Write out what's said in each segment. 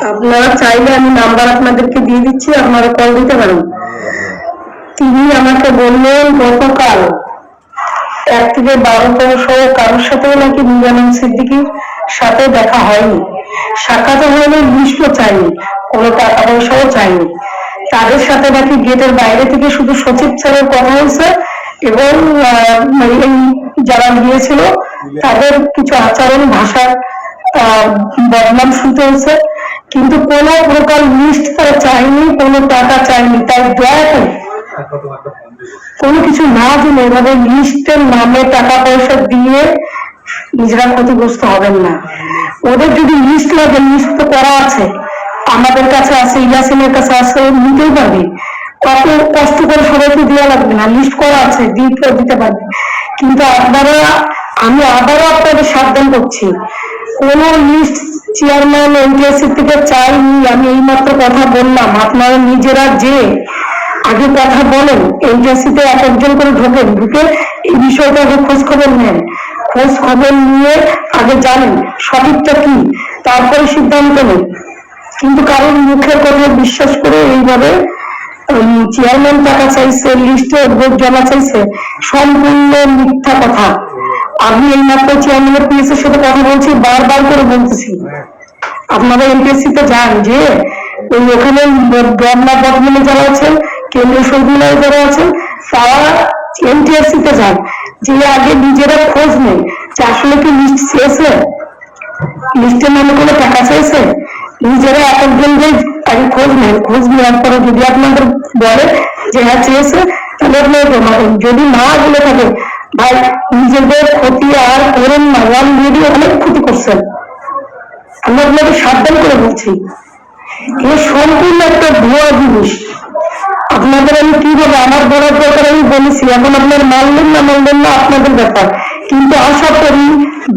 আপনারা চাইলে আমি নাম্বার আপনাদেরকে দিয়ে দিচ্ছি আপনারা কল দিতে পারেন। তিনি আমাকে বললেন গতকাল এক থেকে বারো কারোর সাথেও নাকি মিজানুল সিদ্দিকির সাথে দেখা হয়নি। সাক্ষাৎ হয়নি লিস্টও চাইনি কোনো টাকা পয়সাও চাইনি। তাদের সাথে নাকি গেটের বাইরে থেকে শুধু সচিব স্যারের কথা হয়েছে এবং আহ, মানে যারা গিয়েছিল তাদের কিছু আচরণ, ভাষার বদনাম শুনতে হয়েছে। কিন্তু কোনো প্রকার লিস্ট তারা চায়নি, কোনো টাকা চায়নি, তাই দয়া করে কোনো কিছু না জেনে এভাবে লিস্টের নামে টাকা পয়সা দিয়ে নিজেরা ক্ষতিগ্রস্ত হবেন না। ওদের যদি লিস্ট লাগে লিস্ট তো করা আছে। আমাদের কাছে আছে, ইয়াসিনের কাছে আছে নিতেই পারবে। অত কষ্ট করে সবাইকে দেওয়া লাগবে না লিস্ট করা আছে, দিতে দিতে পারবে। কিন্তু আপনারা আমি আবারও আপনাদের সাবধান করছি। কোন লিস্ট চেয়ারম্যান এনটিএসসি থেকে চাইনি আমি এইমাত্র কথা বললাম। আপনারা নিজেরা যে আগে কথা বলেন এজেন্সিতে এক একজন করে ঢোকেন, ঢুকে এই বিষয়টা আগে খোঁজ খবর নেন। খোঁজ খবর নিয়ে আগে জানেন সঠিকটা কি, তারপরে সিদ্ধান্ত নেন। কিন্তু কারোর মুখের কথা বিশ্বাস করে এইভাবে চেয়ারম্যান টাকা চাইছে লিস্টে ভোট জমা চাইছে, সম্পূর্ণ মিথ্যা কথা। আমি এই মাত্র চেয়ারম্যানের পিএসের সাথে কথা বলছি, বারবার করে বলতেছি। আপনারা এমপিএসসি তে যান, যে ওই ওখানে গমলা বর্ধমানে যারা আছেন, কেন্দ্রীয় সচিবালয়ে যারা আছেন, তারা এমটিএসসি তে যান। যে আগে নিজেরা খোঁজ নেই যে আসলে কি লিস্ট চেয়েছে? লিস্টের নামে কোনো টাকা চাইছে? নিজেরা এক যে আগে খোঁজ নেন খোঁজ নেওয়ার পরে যদি আপনাদের বলে যে হ্যাঁ চেয়েছে, তাহলে আপনারা যদি না বলে থাকে ভাই, নিজেদের ক্ষতি আর করেন না অলরেডি অনেক ক্ষতি করছেন। আমি আপনাকে সাবধান করে বলছি। এটা সম্পূর্ণ একটা ভুয়া জিনিস। আপনাদের আমি কীভাবে আমার বলার দরকার আমি বলেছি, এখন আপনার মানলেন না মানলেন না, আপনাদের ব্যাপার। কিন্তু আশা করি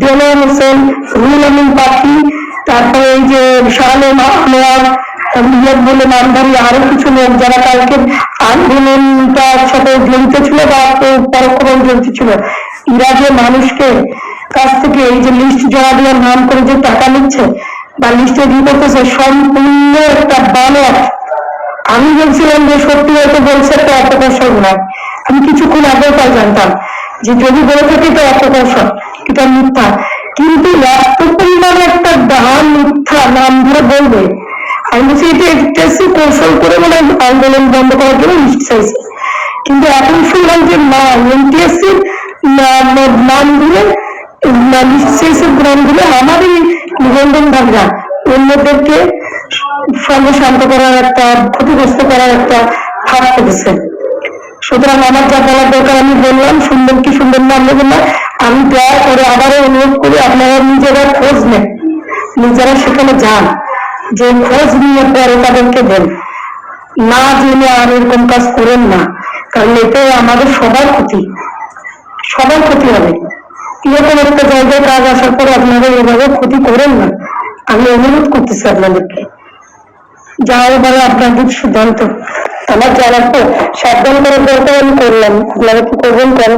দেলোয়ার হোসেন, রুহুল আমিন পাখি, তারপরে এই যে শাহানে আনোয়ার ইয়ে বলে নামধারী আরও কিছু লোক যারা কালকে আন্দোলনটার সাথে জড়িত ছিল বা পরোক্ষভাবে জড়িত ছিল এরা যে মানুষকে কাছ থেকে এই যে লিস্ট জমা দেওয়ার নাম করে যে টাকা নিচ্ছে, বা লিস্টে দিয়ে করতেছে, সম্পূর্ণ একটা বানর আমি বলছিলাম যে সত্যি হয়তো বলছে এত কৌশল নয়। আমি কিছুক্ষণ আগেও তাই জানতাম যে যদি বলে থাকে তো কৌশল এটা মিথ্যা। কিন্তু এত পরিমাণ একটা ডান মিথ্যা নাম ধরে বলবে আমি এটা একটু কৌশল করে মানে আন্দোলন বন্ধ করার জন্য লিস্ট চাইছে কিন্তু এখন শুনলাম যে না এমটিএসসি নাম ধরে চাইছে নাম ধরে আমারই নিবন্ধন নিবন্ধনকারীরা অন্যদেরকে সঙ্গে শান্ত করার একটা, ক্ষতিগ্রস্ত করার একটা ভাব করেছে সুতরাং আমার যা বলার দরকার আমি বললাম, সুন্দর কি সুন্দর নাম নেবেন না, আমি দয়া করে আবারও অনুরোধ করি আপনারা নিজেরা খোঁজ নেন, নিজেরা সেখানে যান। যে খোঁজ নিয়ে পরে তাদেরকে দেন না জেনে আর এরকম কাজ করেন না, কারণ এতে আমাদের সবার ক্ষতি। সবার ক্ষতি হবে। এরকম একটা জায়গায় কাজ আসার পর আপনারা এভাবে ক্ষতি করেন না। আমি অনুরোধ করতেছি আপনাদেরকে। যা এবারে আপনাদের সিদ্ধান্ত। আমার জানার পর সাবধান করে দরকার আমি করলাম। আপনারা কি করবেন করো